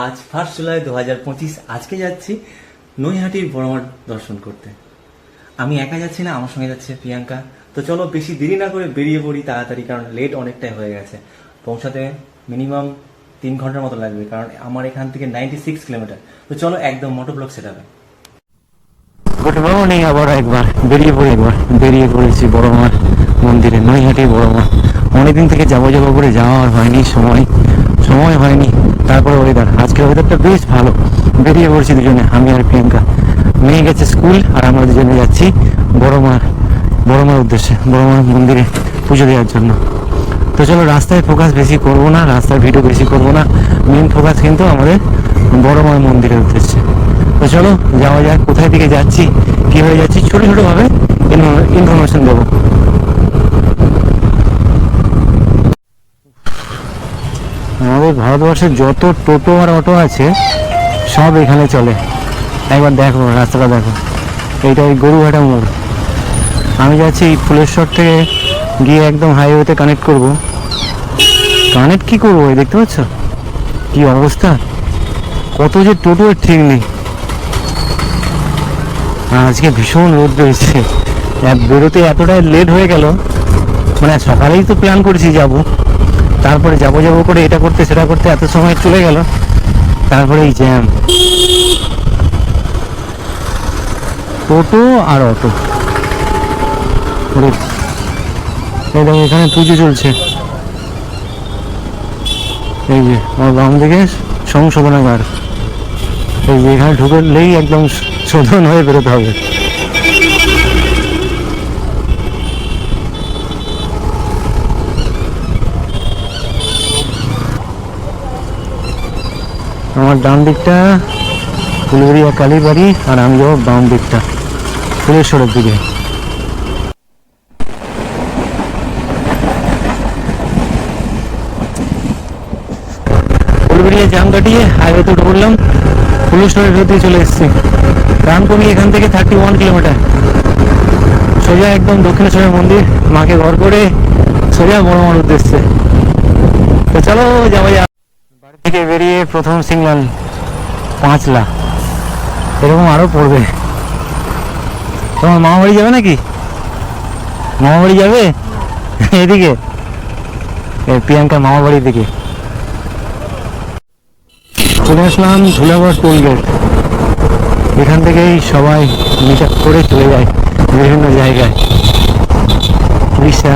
আজ first July দু হাজার পঁচিশ, আজকে যাচ্ছি নৈহাটির বড়মাঠ দর্শন করতে। আমি একা যাচ্ছি না, আমার সঙ্গে যাচ্ছে প্রিয়াঙ্কা। তো চলো বেশি দেরি না করে বেরিয়ে পড়ি তাড়াতাড়ি, কারণ লেট অনেকটাই হয়ে গেছে। পৌঁছাতে মিনিমাম তিন ঘণ্টার মতো লাগবে, কারণ আমার এখান থেকে নাইনটি সিক্স কিলোমিটার তো চলো একদম মোটো ব্লক সেট হবে গুড মর্নিং আবার একবার। বেরিয়ে পড়ি একবার। বেরিয়ে পড়েছি বড় মাঠ মন্দিরে নৈহাটি বড় মাঠ অনেকদিন থেকে যাব যাব করে যাওয়া হয়নি, সময়। সময় হয়নি। তারপরে ওয়েদার আজকের ওয়েদারটা বেশ ভালো। বেরিয়ে পড়ছি দুজনে, আমি আর প্রিয়াঙ্কা। মেয়ে গেছে স্কুল আর আমরা দুজনে যাচ্ছি বড় মার বড় মার উদ্দেশ্যে বড় মার মন্দিরে পুজো দেওয়ার জন্য। তো চলো, রাস্তায় ফোকাস বেশি করব না, রাস্তার ভিডিও বেশি করব না। মেন ফোকাস কিন্তু আমাদের বড় মার মন্দিরের উদ্দেশ্যে। তো চলো, যাওয়া যাক, কোথায় দিকে যাচ্ছি, কীভাবে যাচ্ছি, ছোটো ছোটোভাবে ইনফরমেশন দেবো। আমাদের ভারতবর্ষে যত টোটো আর অটো আছে, সব এখানে চলে। একবার দেখো, রাস্তাটা দেখো। এইটা ওই গরুঘাটা মোড়। আমি যাচ্ছি এই ফুলেশ্বর থেকে গিয়ে একদম হাইওয়েতে কানেক্ট করব। কানেক্ট কি করব দেখতে পাচ্ছ? কি অবস্থা? কত যে টোটো এর ঠিক নেই। আজকে ভীষণ রোদ রয়েছে। বেরোতে এতটাই লেট হয়ে গেল। মানে সকালেই তো প্ল্যান করেছি যাব। তারপরে যাব যাব করে এটা করতে, সেটা করতে এত সময় চলে গেল। তারপরে এই জ্যাম টোটো আর অটো। দেখো, এখানে পুজো চলছে। এই যে, আমার বাম দিকে সংশোধনাগার। এই যে, এখানে ঢুকলেই একদম শোধন হয়ে বেরোতে হবে। আমার ডান দিকটা ফুলবেরিয়া কালীবাড়ি, আর আমি যাব বাম দিকটা, ফুলেশ্বরের দিকে। ফুলবেরিয়া জাম কাটিয়ে হাইওয়েতে উঠে পড়লাম, ফুলেশ্বরের ভেতরে চলে এসেছি। রামকমি এখান থেকে থার্টি ওয়ান কিলোমিটার সোজা একদম দক্ষিণেশ্বরের মন্দির, মাকে ঘর করে সোজা বড় মার উদ্দেশ্যে। তো চলো, যাওয়া থেকে বেরিয়ে প্রথম সিগন্যাল পাঁচ লাখ এরকম আরও পড়বে। তোমার মামা বাড়ি যাবে নাকি? মামা বাড়ি যাবে? এদিকে। প্রিয়াঙ্কার মামা বাড়ির দিকে। চলে আসলাম ঝুলাগড় টোল গেট এখান থেকেই সবাই মিট করে চলে যায় বিভিন্ন জায়গায়। উড়িষ্যা,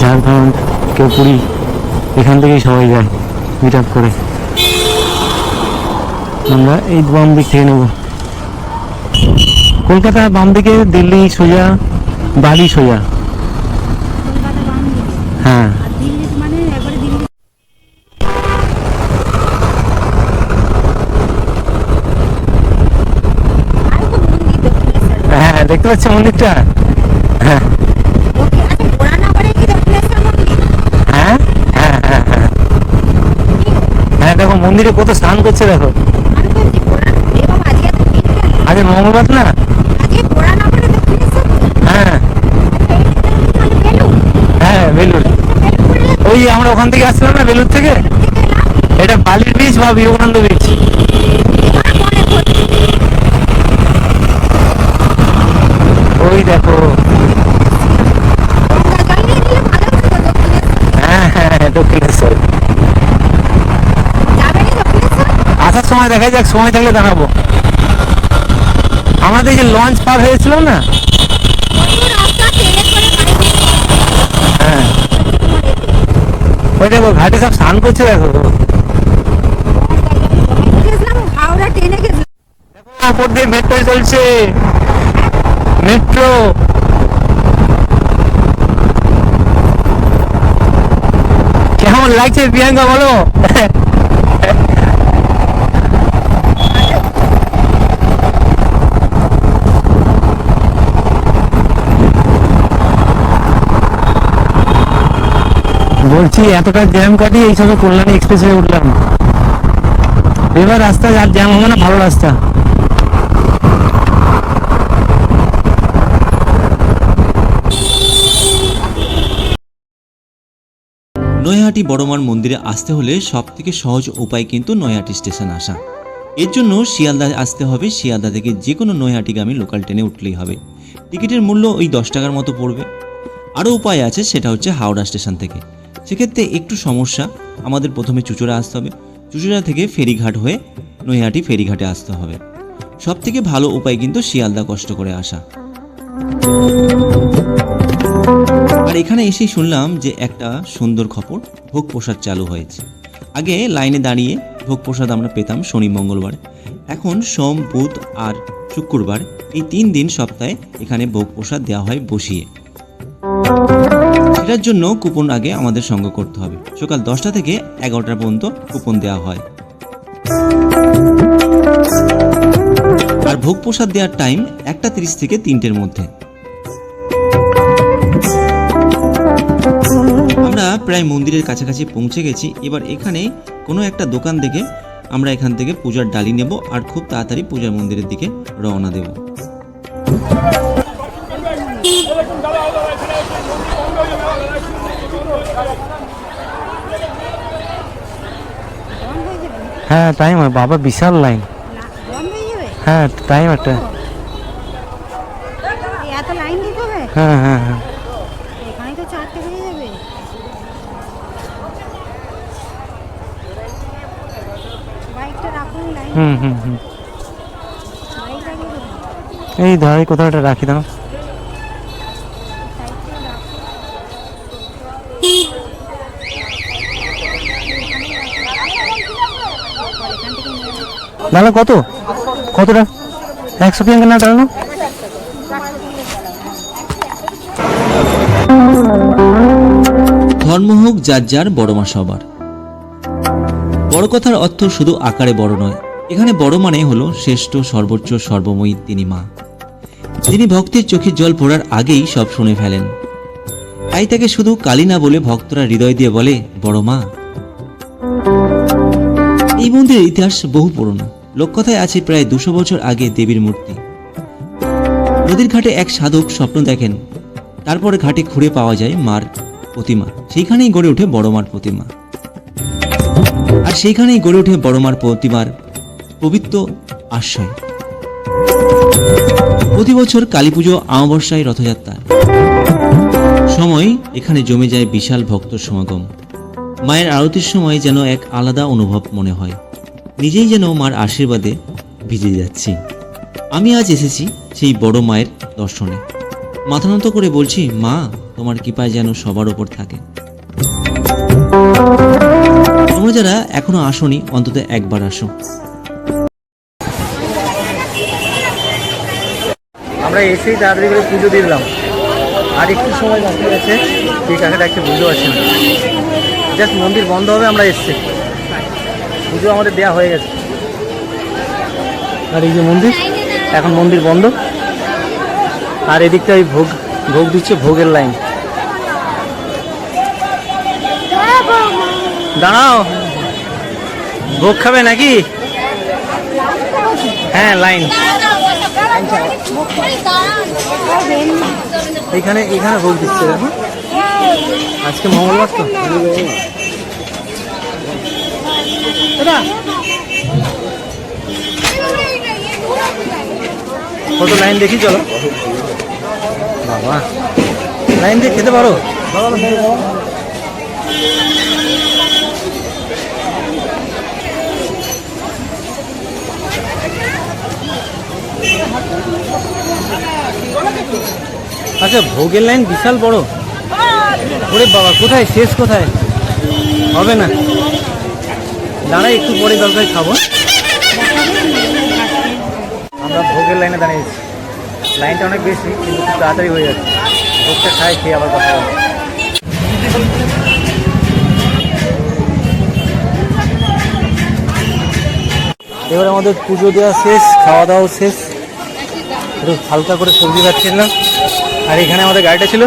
ঝাড়খণ্ড, কেউ পুরী, এখান থেকেই সবাই যায়। মিট আপ করে। আমরা এই বাম দিক থেকে নেব। কলকাতা বাম দিকে, দিল্লি সোজা, বালি সোজা। হ্যাঁ। হ্যাঁ দেখতে পাচ্ছ মন্দিরটা? হ্যাঁ ওকে আচ্ছা পুরানাবাড়ি কি দক্ষিণেশ্বর মন্দির হ্যাঁ হ্যাঁ হ্যাঁ হ্যাঁ হ্যাঁ দেখো মন্দিরে কত স্নান করছে দেখো। আজকে মঙ্গলবার না? পুরানাবাড়ি দক্ষিণেশ্বর হ্যাঁ। হ্যাঁ বেলুর ওই আমরা ওখান থেকে আসছিলাম না বেলুর থেকে? এটা বালির বীচ বা বিবেকানন্দ বীচ ওই দেখো। হ্যাঁ হ্যাঁ দক্ষিণেশ্বর আসার সময় দেখা যাক, সময় থাকলে দাঁড়াবো আমাদের যে লঞ্চ পার হয়েছিল না? হ্যাঁ। ওই দেখো, ঘাটে সব স্নান করছে, দেখো। ওপর দিয়ে মেট্রো চলছে। মেট্রো কেমন লাগছে প্রিয়াঙ্কা, বলো? বলছি, এতটা জ্যাম কাটিয়ে এই সময় কল্যাণী এক্সপ্রেসে উঠলাম। এবার রাস্তা আর জ্যাম হবে না, ভালো রাস্তা। নৈহাটি বড়মার মন্দিরে আসতে হলে সব থেকে সহজ উপায় কিন্তু নৈহাটি স্টেশন আসা। এর জন্য শিয়ালদা আসতে হবে, শিয়ালদা থেকে যে কোনো নৈহাটিগামী লোকাল ট্রেনে উঠলেই হবে। টিকিটের মূল্য ওই দশ টাকার মতো পড়বে। আরও উপায় আছে, সেটা হচ্ছে হাওড়া স্টেশন থেকে। সেক্ষেত্রে একটু সমস্যা। আমাদের প্রথমে চুচুড়া আসতে হবে। চুচুড়া থেকে ফেরিঘাট হয়ে নৈহাটি ফেরিঘাটে আসতে হবে। সব থেকে ভালো উপায় কিন্তু শিয়ালদা কষ্ট করে আসা। আর এখানে এসেই শুনলাম যে একটা সুন্দর খবর, ভোগ প্রসাদ চালু হয়েছে। আগে লাইনে দাঁড়িয়ে ভোগ প্রসাদ আমরা পেতাম শনি, মঙ্গলবার। এখন সোম, বুধ আর শুক্রবার এই তিন দিন সপ্তাহে এখানে ভোগ প্রসাদ দেওয়া হয় বসিয়ে। সেটার জন্য কুপন আগে আমাদের সঙ্গ করতে হবে। সকাল দশটা থেকে এগারোটা পর্যন্ত কুপন দেওয়া হয়। আর ভোগ প্রসাদ দেওয়ার টাইম একটা তিরিশ থেকে তিনটের মধ্যে। আমরা প্রায় মন্দিরের কাছাকাছি পৌঁছে গেছি। এবার এখানে কোনো একটা দোকান দেখে আমরা এখান থেকে পূজার ডালি নেব আর খুব তাড়াতাড়ি পূজার মন্দিরের দিকে রওনা দেব। হয়ে টাইম হয় বাবা, বিশাল লাইন হয়ে টাইম একটা হ্যাঁ হ্যাঁ হ্যাঁ। হুম হুম হুম। এই ধারে কোথাও একটা রাখি দাও। দাদা কত? কতটা? একশো পিয়াঙ্কা না টানো ধর্ম হোক যার যার, বড় মা সবার। বড় কথার অর্থ শুধু আকারে বড় নয়। এখানে বড় মানে হলো শ্রেষ্ঠ, সর্বোচ্চ, সর্বময়ী তিনি মা। যিনি ভক্তের চোখের জল পড়ার আগেই সব শুনে ফেলেন। তাই তাকে শুধু কালী না বলে ভক্তরা হৃদয় দিয়ে বলে, বড় মা। এই মন্দিরের ইতিহাস বহু পুরনো। লোককথায় আছে প্রায় দুশো বছর আগে দেবীর মূর্তি। নদীর ঘাটে এক সাধক স্বপ্ন দেখেন। তারপরে ঘাটে খুঁড়ে পাওয়া যায় মার প্রতিমা। সেইখানেই গড়ে ওঠে বড় মার প্রতিমা। আর সেইখানেই গড়ে ওঠে বড় মার প্রতিমার পবিত্র আশ্রয়। প্রতি বছর কালী পুজো, অমাবস্যায় রথযাত্রা। সময় এখানে জমে যায় বিশাল ভক্ত সমাগম। মায়ের আরতির সময় যেন এক আলাদা অনুভব মনে হয়। নিজেই যেন মার আশীর্বাদে ভিজে যাচ্ছি। আমি আজ এসেছি সেই বড় মায়ের দর্শনে। মাথা নত করে বলছি, মা, তোমার কৃপায় যেন সবার ওপর থাকে। তোমরা যারা এখনও আসনি, অন্তত একবার আসো। আমরা এসেই তাড়াতাড়ি করে পুজো দিলাম। আর একটু সময় বাকি আছে ঠিক আছে ডাকছে বুঝতে পারছি না। জাস্ট মন্দির বন্ধ হবে, আমরা এসছি। পুজো আমাদের দেওয়া হয়ে গেছে। আর এই যে মন্দির, এখন মন্দির বন্ধ। আর এদিকটা ওই ভোগ ভোগ দিচ্ছে ভোগের লাইন। দাঁড়াও। ভোগ খাবে নাকি? হ্যাঁ লাইন। এখানে এখানে ভোগ দিচ্ছে, দেখো। আজকে মঙ্গলবার তো। কত লাইন দেখি, চলো। বাবা। লাইন দিয়ে খেতে পারো? আচ্ছা ভোগের লাইন বিশাল বড়। ওরে বাবা, কোথায়? শেষ কোথায়? হবে না। দাঁড়াই একটু পরে দরকার খাব। আমরা ভোগের লাইনে দাঁড়িয়েছি। লাইনটা অনেক বেশি, কিন্তু খুব তাড়াতাড়ি হয়ে যাচ্ছে। ভোগটা খাই, খেয়ে আবার কথা হবে। এবার আমাদের পুজো দেওয়া শেষ, খাওয়া দাওয়া শেষ। একটু হালকা করে সবজি খাচ্ছিলাম আর এখানে আমাদের গাড়িটা ছিল,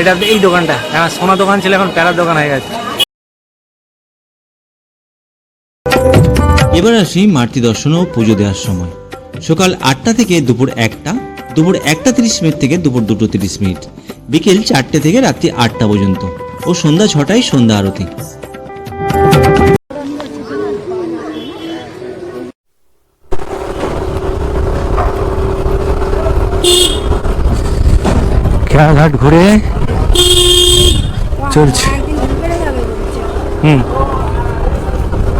এটা এই দোকানটা। হ্যাঁ সোনা দোকান ছিল, এখন প্যারার দোকান হয়ে গেছে। এবার আসি মাতৃ দর্শন ও পুজো দেওয়ার সময়। সকাল আটটা থেকে দুপুর একটা দুপুর একটা তিরিশ মিনিট থেকে দুপুর দুটো তিরিশ মিনিট। বিকেল চারটে থেকে রাত্রি আটটা পর্যন্ত ও সন্ধ্যা ছটায় সন্ধ্যা আরতি। ঘুরে চলছে। হুম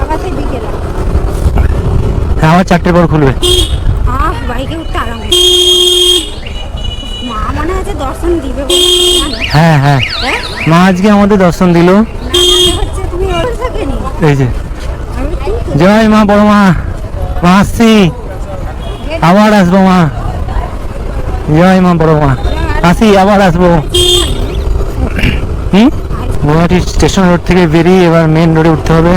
আকাশে বিকেলে আমার চারটের পর খুলবে। আহ বাইকে উঠতে আরাম মা মনে আছে দর্শন দিবে হ্যাঁ হ্যাঁ। হ্যাঁ? মা আজকে আমাদের দর্শন দিল। এই যে। জয় মা বড় মা। মা আসছি। আবার আসব মা। জয় মা বড় মা। আসি আবার আসব। হুম? গুয়াহাটি স্টেশন রোড থেকে বেরিয়ে এবার মেন রোডে উঠতে হবে।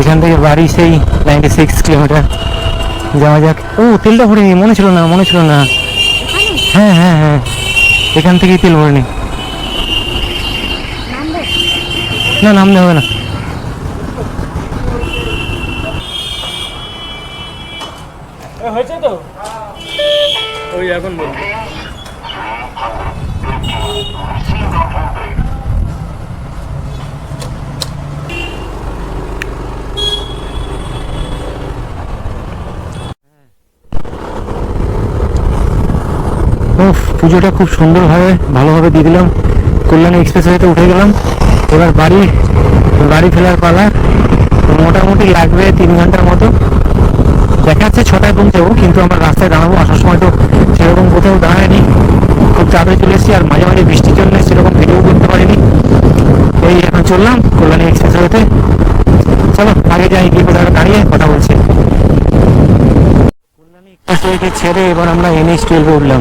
এখান থেকে বাড়ি সেই নাইনটি সিক্স কিলোমিটার যাওয়া যাক। ও তেলটা ভরিনি মনে ছিল না মনে ছিল না। হ্যাঁ হ্যাঁ হ্যাঁ। এখান থেকেই তেল ভরিনি না। নামতে হবে না। হয়েছে তো? ওই এখন বলব। উফ, পুজোটা খুব সুন্দরভাবে, ভালোভাবে দিয়ে দিলাম। কল্যাণী এক্সপ্রেস হয়তো উঠে গেলাম। এবার বাড়ি বাড়ি ফেরার পালা। মোটামুটি লাগবে তিন ঘণ্টার মতো। দেখা যাচ্ছে ছটায় পৌঁছাবো কিন্তু আমরা রাস্তায় দাঁড়াবো, আসার সময় তো সেরকম কোথাও দাঁড়ায়নি। খুব তাড়াতাড়ি চলে এসেছি, আর মাঝে মাঝে বৃষ্টির জন্য সেরকম ভিডিও করতে পারিনি। এই এখন চললাম, কল্যাণী এক্সপ্রেস হতে চলো, আগে যাই, গিয়ে কোথাও দাঁড়িয়ে কথা বলছি। ছেড়ে এবার আমরা এনএইচ টুয়েলভে উঠলাম।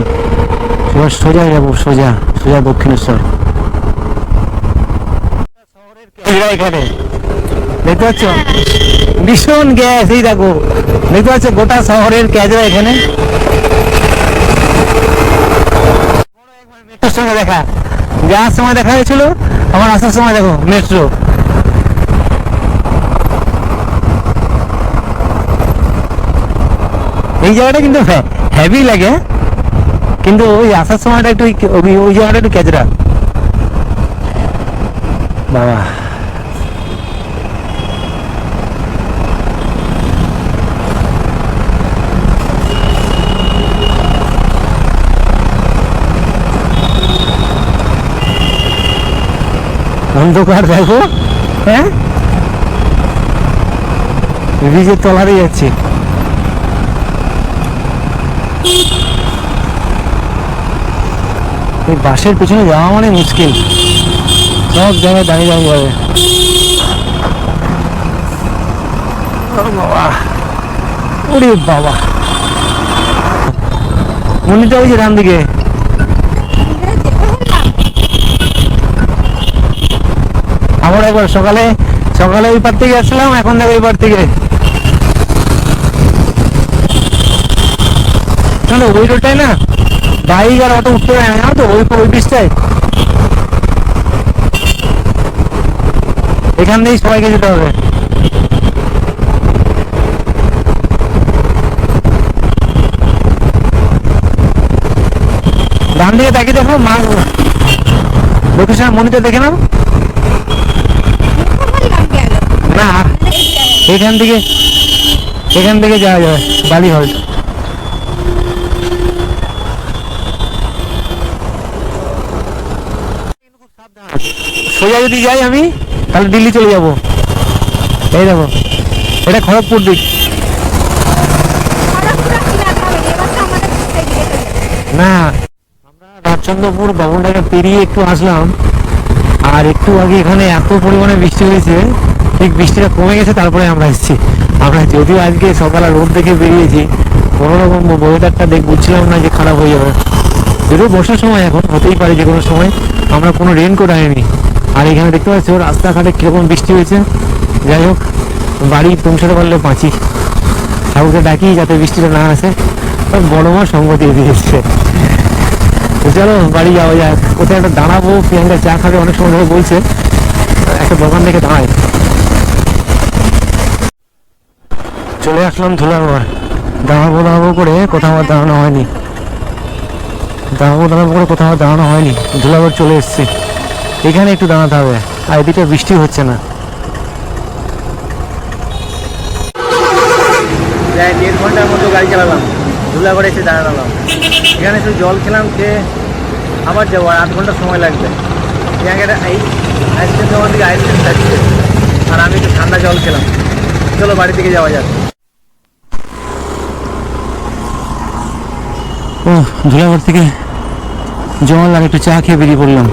সোজা যাব সোজা সোজা দক্ষিণেশ্বর। এখানে দেখতে পাচ্ছ? ভীষণ গ্যাস এই দেখো। দেখতে পাচ্ছ? গোটা শহরের ক্যাজরা এখানে। মেট্রোর সঙ্গে দেখা। যাওয়ার সময় দেখা হয়েছিল আমার আসার সময় দেখো মেট্রো এই জায়গাটা কিন্তু হেভি লাগে। হ্যাঁ? কিন্তু ওই আসার সময়টা একটু ওই জায়গাটা একটু ক্যাচরা বাবা। অন্ধকার দেখো হ্যাঁ? ব্রিজের তলারই যাচ্ছে। এই বাসের পিছনে যাওয়া মানে মুশকিল। সব জায়গায় দাঁড়িয়ে দাঁড়িয়ে বাবা। ওই যে ডান দিকে। একবার সকালে সকালে ওই পার থেকে আসলাম, এখন দেখো এই পার থেকে। ওই রোডটাই না? বাইক আর অটো উঠতে পারে না তো? ওই ওই ব্রিজটায় এখান থেকেই সবাইকে যেতে হবে। ডান দিকে তাকিয়ে দেখো, মা লোকেশন মনিটা দেখে নাও। না, এখান থেকে এখান থেকে যাওয়া যাবে বালি হল্ট সোজা যদি যাই আমি, তাহলে দিল্লি চলে যাব। এই দেখো, এটা খড়গপুর দিক। না, আমরা রামচন্দ্রপুর ভবনটাকে পেরিয়ে একটু আসলাম, আর একটু আগে এখানে এত পরিমাণে বৃষ্টি হয়েছে, ঠিক বৃষ্টিটা কমে গেছে, তারপরে আমরা এসেছি। আমরা যদিও আজকে সকালে রোদ দেখে বেরিয়েছি, কোনো রকম ওয়েদারটা দেখ বুঝছিলাম না যে খারাপ হয়ে যাবে। যদিও বর্ষার সময় এখন, হতেই পারে যে কোনো সময়, আমরা কোনো রেনকোট আনিনি। আর এখানে দেখতে পাচ্ছি রাস্তাঘাটে কীরকম বৃষ্টি হয়েছে। যাই হোক, বাড়ি পৌঁছাতে পারলে পাঁচি ঠাকুরকে ডাকি যাতে বৃষ্টিটা না আসে। বড় মা সঙ্গ দিয়ে দিয়েছে। চলো, বাড়ি যাওয়া যাক। কোথায় একটা দাঁড়াবো, প্রিয়াঙ্কা চা খাবে, অনেক সময় ধরে বলছে। একটা দোকান থেকে দাঁড়ায় চলে আসলাম ধুলাগড় দাঁড়াবো দাঁড়াবো করে কোথাও দাঁড়ানো হয়নি। দাঁড়াবো দাঁড়াবো করে কোথাও দাঁড়ানো হয়নি। ধুলাগড় চলে এসেছি। এখানে একটু দাঁড়াতে হবে। আর এদিকে বৃষ্টি হচ্ছে না। প্রায় দেড় ঘণ্টার মতো গাড়ি চালালাম। ধুলাগড়ে এসে দাঁড়ালাম। এখানে একটু জল খেলাম খেয়ে আবার যাব আর আধ ঘণ্টা সময় লাগবে। জায়গাটা এই আইসক্রিম দোকান থেকে আইসক্রিম খাচ্ছে আর আমি একটু ঠান্ডা জল খেলাম। চলো বাড়ি থেকে যাওয়া যাক। ও ধুলাগড় থেকে জল আর একটু চা খেয়ে বেরিয়ে পড়লাম।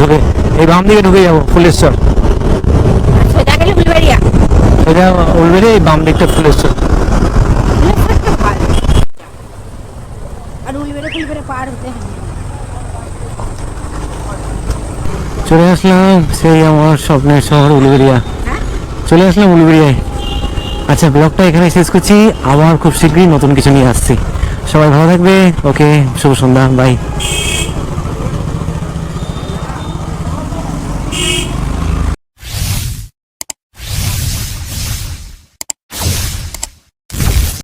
ঢুকে এই বাম দিকে ঢুকে যাব ফুলেশ্বর সোজা গেলে এই বাম দিকটা ফুলেশ্বর চলে আসলাম সেই আমার স্বপ্নের শহর উলবেড়িয়া। হ্যাঁ? চলে আসলাম উলবেড়িয়ায়। আচ্ছা ব্লগটা এখানে শেষ করছি। আবার খুব শীঘ্রই নতুন কিছু নিয়ে আসছি। সবাই ভালো থাকবে। ওকে শুভ সন্ধ্যা বাই